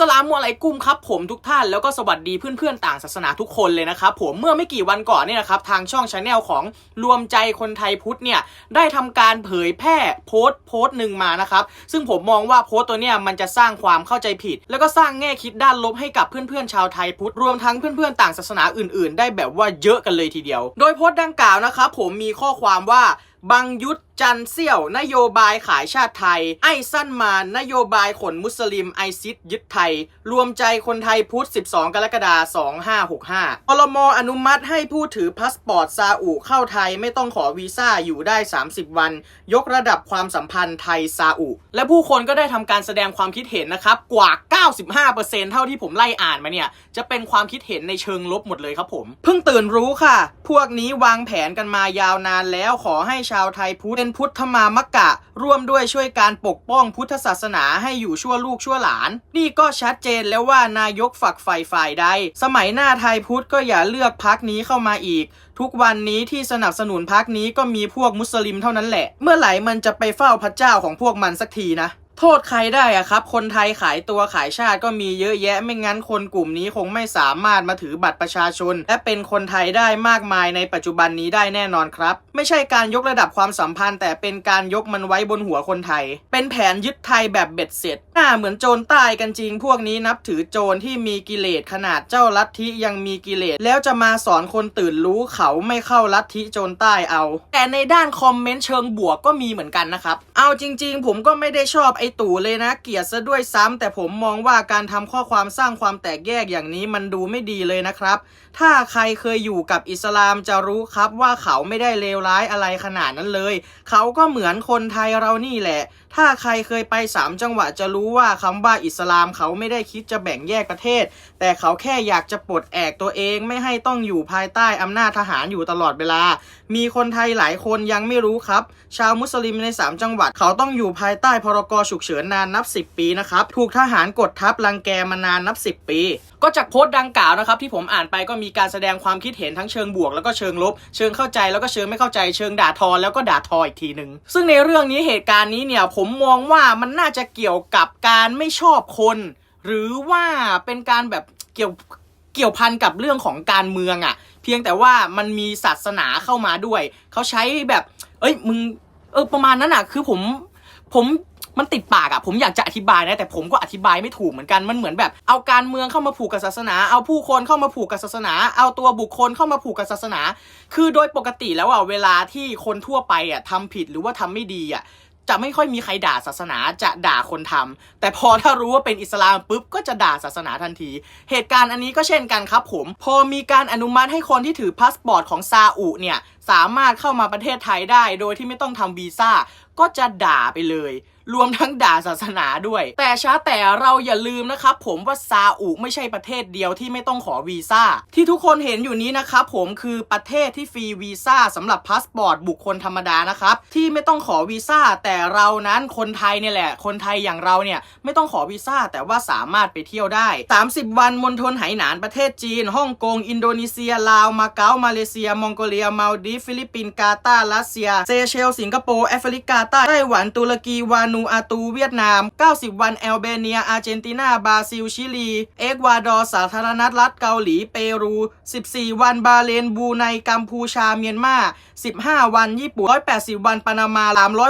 สลามุอะลัยกุมครับผมทุกท่านแล้วก็สวัสดีเพื่อนๆต่างศาสนาทุกคนเลยนะครับผมเมื่อไม่กี่วันก่อนเนี่ยนะครับทางช่องชาแนลของรวมใจคนไทยพุทธเนี่ยได้ทำการเผยแพร่โพสต์โพสต์หนึ่งมานะครับซึ่งผมมองว่าโพสต์ตัวเนี่ยมันจะสร้างความเข้าใจผิด แล้วก็สร้างแง่คิดด้านลบให้กับเพื่อนๆชาวไทยพุทธรวมทั้งเพื่อนๆต่างศาสนาอื่น ๆ ได้แบบว่าเยอะกันเลยทีเดียว โดยโพสต์ดังกล่าวนะครับผมมีข้อความว่าบังยุทธ จันเซี่ยวนโยบายขายชาติไทย ไอ้สั้นมานนโยบายขนมุสลิมไอซิดยึดไทย รวมใจคนไทยพุทธ 12 กรกฎาคม 2565พลมอนุมัติให้ผู้ถือพาสปอร์ตซาอุเข้าไทยไม่ต้องขอวีซ่าอยู่ได้ 30 วัน ยกระดับความสัมพันธ์ไทยซาอุ และผู้คนก็ได้ทำการแสดงความคิดเห็นนะครับ กว่า 95%เท่าที่ผมไล่อ่านมาเนี่ย จะเป็นความคิดเห็นในเชิงลบหมดเลยครับผม เพิ่งตื่นรู้ค่ะ พวกนี้วางแผนกันมายาวนานแล้วขอให้ชาวไทยพุทธเป็นพุทธมามกะ ร่วมด้วยช่วยการปกป้องพุทธศาสนาให้อยู่ชั่วลูกชั่วหลาน นี่ก็ชัดเจนแล้วว่านายกฝักใฝ่ฝ่ายใด สมัยหน้าไทยพุทธก็อย่าเลือกพักนี้เข้ามาอีก ทุกวันนี้ที่สนับสนุนพักนี้ก็มีพวกมุสลิมเท่านั้นแหละ เมื่อไหร่มันจะไปเฝ้าพระเจ้าของพวกมันสักทีนะ โทษใครได้อะครับ คนไทยขายตัวขายชาติก็มีเยอะแยะไม่งั้นคนกลุ่มนี้คงไม่สามารถมาถือบัตรประชาชน และเป็นคนไทยได้มากมายในปัจจุบันนี้ได้แน่นอนครับ ไม่ใช่การยกระดับความสัมพันธ์ แต่เป็นการยกมันไว้บนหัวคนไทย เป็นแผนยึดไทยแบบเบ็ดเสร็จหน้าเหมือนโจรใต้กันจริง พวกนี้นับถือโจรที่มีกิเลสขนาดเจ้าลัทธิยังมีกิเลสแล้วจะมาสอนคนตื่นรู้เขาไม่เข้าลัทธิโจรใต้เอา แต่ในด้านคอมเมนต์เชิงบวกก็มีเหมือนกันนะครับเอาจริง ๆ ผมก็ไม่ได้ชอบไอตู่เลยนะ เกลียดซะด้วยซ้ำแต่ผมมองว่าการทำข้อความสร้างความแตกแยกอย่างนี้มันดูไม่ดีเลยนะครับ ถ้าใครเคยอยู่กับอิสลามจะรู้ครับว่าเขาไม่ได้เลวร้ายอะไรขนาดนั้นเลย เขาก็เหมือนคนไทยเรานี่แหละ ถ้าใครเคยไปสามจังหวัดจะรู้ว่าคำว่าอิสลามเขาไม่ได้คิดจะแบ่งแยกประเทศ แต่เขาแค่อยากจะปลดแอกตัวเองไม่ให้ต้องอยู่ภายใต้อำนาจทหารอยู่ตลอดเวลา มีคนไทยหลายคนยังไม่รู้ครับ ชาวมุสลิมใน 3 จังหวัดเขาต้องอยู่ภายใต้พรกฉุกเฉินนานนับ 10 ปีนะครับ ถูกทหารกดทับรังแกมานานนับ 10 ปีก็จากโพสต์ดังกล่าวนะครับที่ผมอ่านไปก็มีการแสดงความคิดเห็นทั้งเชิงบวกแล้วก็เชิงลบ เชิงเข้าใจแล้วก็เชิงไม่เข้าใจเชิงด่าทอแล้วก็ด่าทออีกทีหนึ่งซึ่งในเรื่องนี้เหตุการณ์นี้เนี่ยผมมองว่ามันน่าจะเกี่ยวกับการไม่ชอบคน หรือว่าเป็นการแบบเกี่ยวเกี่ยวพันกับเรื่องของการเมืองอะ่ะ เพียงแต่ว่ามันมีศาสนาเข้ามาด้วย เขาใช้แบบ เอ้ยมึงเออประมาณนั้นอะ คือผม ผมมันติดปากอะ่ะผมอยากจะอธิบายนะแต่ผมก็อธิบายไม่ถูกเหมือนกันมันเหมือนแบบ เอาการเมืองเข้ามาผูกกับศาสนา เอาผู้คนเข้ามาผูกกับศาสนา เอาตัวบุคคลเข้ามาผูกกับศาสนา คือโดยปกติแล้วอะเวลาที่คนทั่วไปอะทำผิดหรือว่าทำไม่ดีอะ จะไม่ค่อยมีใครด่าศาสนาจะด่าคนทำแต่พอถ้ารู้ว่าเป็นอิสลามปุ๊บก็จะด่าศาสนาทันที เหตุการณ์อันนี้ก็เช่นกันครับผม พอมีการอนุมัติให้คนที่ถือพาสปอร์ตของซาอุเนี่ยสามารถเข้ามาประเทศไทยได้ โดยที่ไม่ต้องทำวีซ่าก็จะด่าไปเลย รวมทั้งด่าศาสนาด้วย แต่ช้าแต่เราอย่าลืมนะครับผมว่าซาอุไม่ใช่ประเทศเดียวที่ไม่ต้องขอวีซ่า ที่ทุกคนเห็นอยู่นี้นะครับผมคือประเทศที่ฟรีวีซ่าสำหรับพาสปอร์ตบุคคลธรรมดานะครับที่ไม่ต้องขอวีซ่าแต่เรานั้นคนไทยเนี่ยแหละ คนไทยอย่างเราเนี่ยไม่ต้องขอวีซ่าแต่ว่าสามารถไปเที่ยวได้ 30 วันมณฑลไหหนานประเทศจีนฮ่องกง อินโดนีเซีย ลาว มาเก๊า มาเลเซีย มองโกเลีย มาลดีฟฟิลิปปินส์กาตาร์รัสเซีย เซเชล สิงคโปร์ แอฟริกาใต้ ไต้หวัน ตุรกี วานููอาตู เวียดนาม 90 วันแอลเบเนีย อาร์เจนตินา บราซิล ชิลี เอกวาดอร์ สาธารณรัฐเกาหลี เปรู 14 วัน บาเลน บูไน กัมพูชา เมียนมา 15 วัน ญี่ปุ่น 180 วัน ปานามา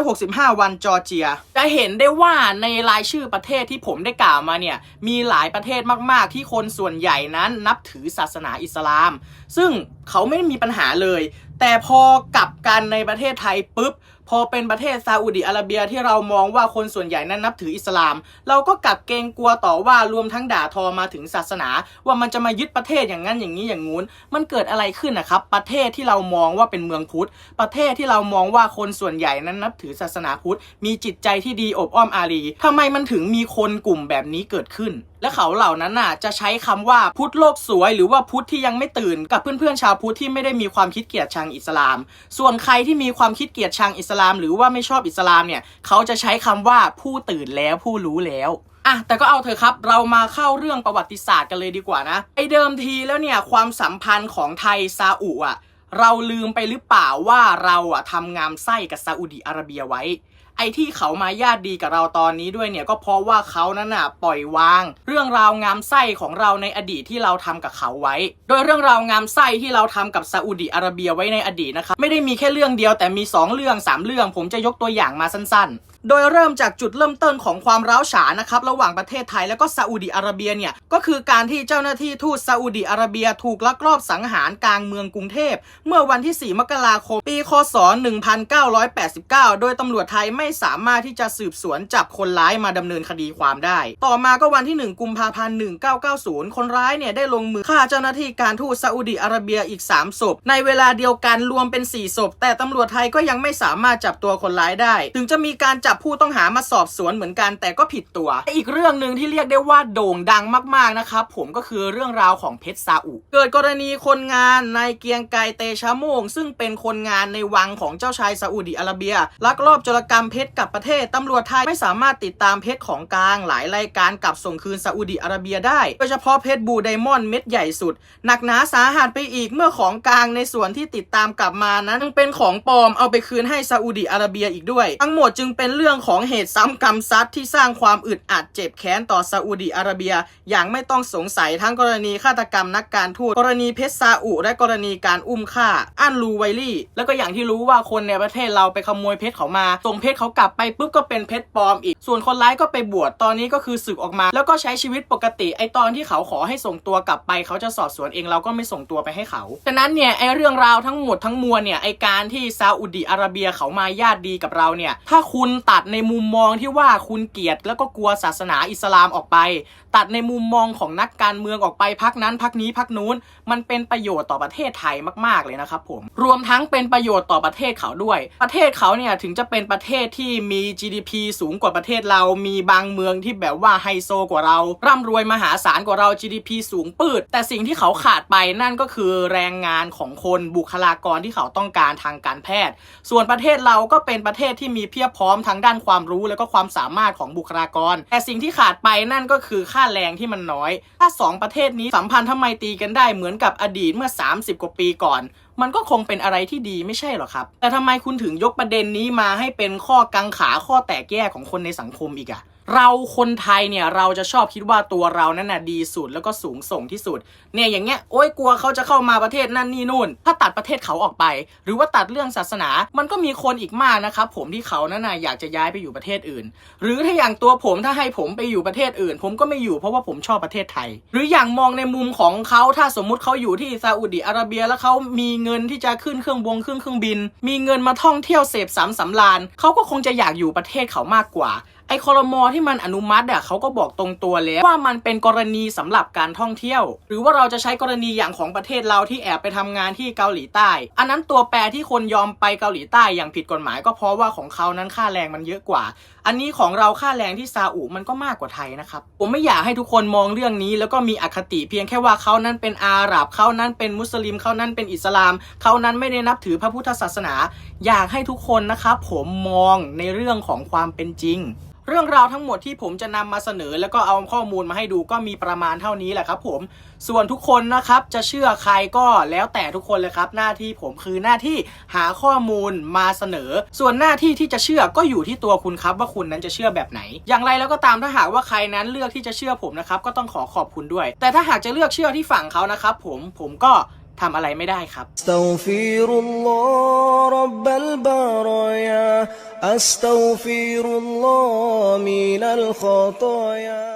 365 วัน จอร์เจีย จะเห็นได้ว่าในรายชื่อประเทศที่ผมได้กล่าวมาเนี่ย มีหลายประเทศมาก ๆ ที่คนส่วนใหญ่นั้นนับถือศาสนาอิสลาม ซึ่งเขาไม่มีปัญหาเลย แต่พอกลับกันในประเทศไทยปุ๊บพอเป็นประเทศซาอุดิอาระเบียที่เรามองว่าคนส่วนใหญ่นั้นนับถืออิสลาม เราก็กลับเกรงกลัวต่อว่ารวมทั้งด่าทอมาถึงศาสนา ว่ามันจะมายึดประเทศอย่างนั้นอย่างนี้อย่างงู้น มันเกิดอะไรขึ้นนะครับ ประเทศที่เรามองว่าเป็นเมืองพุทธ ประเทศที่เรามองว่าคนส่วนใหญ่นั้นนับถือศาสนาพุทธ มีจิตใจที่ดีอบอ้อมอารีทำไมมันถึงมีคนกลุ่มแบบนี้เกิดขึ้น และเขาเหล่านั้นน่ะจะใช้คำว่าพุทธโลกสวย หรือว่าพุทธที่ยังไม่ตื่นกับเพื่อนๆชาวพุทธที่ไม่ได้มีความคิดเกียดชังอิสลาม ส่วนใครที่มีความคิดเกียดชังอิสลาม หรือว่าไม่ชอบอิสลามเนี่ยเขาจะใช้คำว่าผู้ตื่นแล้วผู้รู้แล้วอะแต่ก็เอาเถอะครับเรามาเข้าเรื่องประวัติศาสตร์กันเลยดีกว่านะไอเดิมทีแล้วเนี่ยความสัมพันธ์ของไทยซาอุอะเราลืมไปหรือเปล่าว่าเราอะทำงามไส้กับซาอุดิอาระเบียไว้ ไอ้ที่เขามาญาติดีกับเราตอนนี้ด้วยเนี่ยก็เพราะว่าเขานั้นน่ะปล่อยวาง เรื่องราวงามไส้ของเราในอดีตที่เราทำกับเขาไว้ โดยเรื่องราวงามไส้ที่เราทำกับซาอุดีอาระเบียไว้ในอดีตนะครับไม่ได้มีแค่เรื่องเดียวแต่มี 2 เรื่อง 3 เรื่อง ผมจะยกตัวอย่างมาสั้นๆ โดยเริ่มจากจุดเริ่มต้นของความร้าวฉานนะครับระหว่างประเทศไทยแล้วก็ซาอุดิอาระเบียเนี่ยก็คือการที่เจ้าหน้าที่ทูตซาอุดิอาระเบียถูกลักลอบสังหารกลางเมืองกรุงเทพ เมื่อวันที่ 4 มกราคม ปี คศ 1989 โดยตำรวจไทยไม่สามารถที่จะสืบสวนจับคนร้ายมาดำเนินคดีความได้ ต่อมาก็วันที่ 1 กุมภาพันธ์ 1990 คนร้ายเนี่ยได้ลงมือฆ่าเจ้าหน้าที่การทูตซาอุดิอาระเบียอีก 3 ศพ ในเวลาเดียวกันรวมเป็น 4 ศพ แต่ตำรวจไทยก็ยังไม่สามารถจับตัวคนร้ายได้ ถึงจะมีการจับผู้ต้องหามาสอบสวนเหมือนกันแต่ก็ผิดตัวอีกเรื่องหนึ่งที่เรียกได้ว่าโด่งดังมากๆนะครับผมก็คือเรื่องราวของเพชรซาอุ เกิดกรณีคนงานในเกียงไกเตชะโมง ซึ่งเป็นคนงานในวังของเจ้าชายซาอุดิอาระเบีย ลักลอบจรกรรมเพชรกับประเทศตำรวจไทยไม่สามารถติดตามเพชรของกลางหลายรายการกลับส่งคืนซาอุดิอาระเบียได้โดยเฉพาะเพชรบูไดมอนด์เม็ดใหญ่สุดหนักหนาสาหัสไปอีกเมื่อของกลางในส่วนที่ติดตามกลับมานั้นเป็นของปลอมเอาไปคืนให้ซาอุดิอาระเบียอีกด้วย ทั้งหมดจึงเป็นเรื่องของเหตุซ้ำกรรมซัดที่สร้างความอึดอัดเจ็บแค้นต่อซาอุดิอาระเบีย อย่างไม่ต้องสงสัยทั้งกรณีฆาตกรรมนักการทูตกรณีเพชรซาอุและกรณีการอุ้มฆ่าอันลูไวลี่ แล้วก็อย่างที่รู้ว่าคนในประเทศเราไปขโมยเพชรเขามาส่งเพชรเขากลับไปปุ๊บก็เป็นเพชรปลอมอีก ส่วนคนร้ายก็ไปบวชตอนนี้ก็คือสึกออกมา แล้วก็ใช้ชีวิตปกติไอตอนที่เขาขอให้ส่งตัวกลับไป เขาจะสอบสวนเองเราก็ไม่ส่งตัวไปให้เขาฉะนั้นเนี่ยไอเรื่องราวทั้งหมดทั้งมวลเนี่ยไอการที่ซาอุดิอาระเบียเขามาญาติดีกับเราเนี่ยถ้าคุณตัดในมุมมองที่ว่าคุณเกลียดแล้วก็กลัวศาสนาอิสลามออกไป ตัดในมุมมองของนักการเมืองออกไปพักนั้นพักนี้พักนู้น มันเป็นประโยชน์ต่อประเทศไทยมาก ๆ เลยนะครับผมรวมทั้งเป็นประโยชน์ต่อประเทศเขาด้วย ประเทศเขาเนี่ยถึงจะเป็นประเทศที่มี GDP สูงกว่าประเทศเรา มีบางเมืองที่แบบว่าไฮโซกว่าเรา ร่ำรวยมหาศาลกว่าเรา GDP สูงปืด แต่สิ่งที่เขาขาดไปนั่นก็คือแรงงานของคนบุคลากรที่เขาต้องการทางการแพทย์ ส่วนประเทศเราก็เป็นประเทศที่มีเพียบพร้อมทางด้านความรู้แล้วก็ความสามารถของบุคลากร แต่สิ่งที่ขาดไปนั่นก็คือค่าแรงที่มันน้อย ถ้าสองประเทศนี้สัมพันธ์ทำไมตีกันได้เหมือนกับอดีตเมื่อ 30 กว่าปีก่อน มันก็คงเป็นอะไรที่ดีไม่ใช่หรอครับ แต่ทำไมคุณถึงยกประเด็นนี้มาให้เป็นข้อกังขาข้อแตกแยกของคนในสังคมอีกอะ เราคนไทยเนี่ยเราจะชอบคิดว่าตัวเรานั่นน่ะดีสุดแล้วก็สูงส่งที่สุด เนี่ยอย่างเงี้ยโอ้ยกลัวเขาจะเข้ามาประเทศนั่นนี่นู่น ถ้าตัดประเทศเขาออกไป หรือว่าตัดเรื่องศาสนา มันก็มีคนอีกมากนะครับผมที่เขานั่นน่ะอยากจะย้ายไปอยู่ประเทศอื่น หรือถ้าอย่างตัวผมถ้าให้ผมไปอยู่ประเทศอื่น ผมก็ไม่อยู่เพราะว่าผมชอบประเทศไทย หรืออย่างมองในมุมของเขาถ้าสมมุติเขาอยู่ที่ซาอุดิอาระเบียแล้วเขามีเงินที่จะขึ้นเครื่องบงขึ้นเครื่องบิน มีเงินมาท่องเที่ยวเสพสามสำราญเขาก็คงจะอยากอยู่ประเทศเขามากกว่า ไอ้คอรมอที่มันอนุมัติอะเขาก็บอกตรงตัวแล้วว่ามันเป็นกรณีสำหรับการท่องเที่ยว หรือว่าเราจะใช้กรณีอย่างของประเทศเราที่แอบไปทำงานที่เกาหลีใต้ อันนั้นตัวแปรที่คนยอมไปเกาหลีใต้อย่างผิดกฎหมายก็เพราะว่าของเขานั้นค่าแรงมันเยอะกว่า อันนี้ของเราค่าแรงที่ซาอุมันก็มากกว่าไทยนะครับ ผมไม่อยากให้ทุกคนมองเรื่องนี้ แล้วก็มีอคติเพียงแค่ว่าเขานั้นเป็นอาหรับเขานั้นเป็นมุสลิมเขานั้นเป็นอิสลามเขานั้นไม่ได้นับถือพระพุทธศาสนา อยากให้ทุกคนนะครับผมมองในเรื่องของความเป็นจริง เรื่องราวทั้งหมดที่ผมจะนำมาเสนอ แล้วก็เอาข้อมูลมาให้ดูก็มีประมาณเท่านี้แหละครับ ผมส่วนทุกคนนะครับจะเชื่อใครก็แล้วแต่ทุกคนเลยครับ หน้าที่ผมคือหน้าที่หาข้อมูลมาเสนอ ส่วนหน้าที่ที่จะเชื่อก็อยู่ที่ตัวคุณครับ ว่าคุณนั้นจะเชื่อแบบไหน อย่างไรแล้วก็ตามถ้าหากว่าใครนั้นเลือกที่จะเชื่อผมนะครับก็ต้องขอขอบคุณด้วย แต่ถ้าหากจะเลือกเชื่อที่ฝั่งเขานะครับผมผมก็ ทำอะไรไม่ได้ครับ أستغفر الله رب البرايا أستغفر الله من الخطايا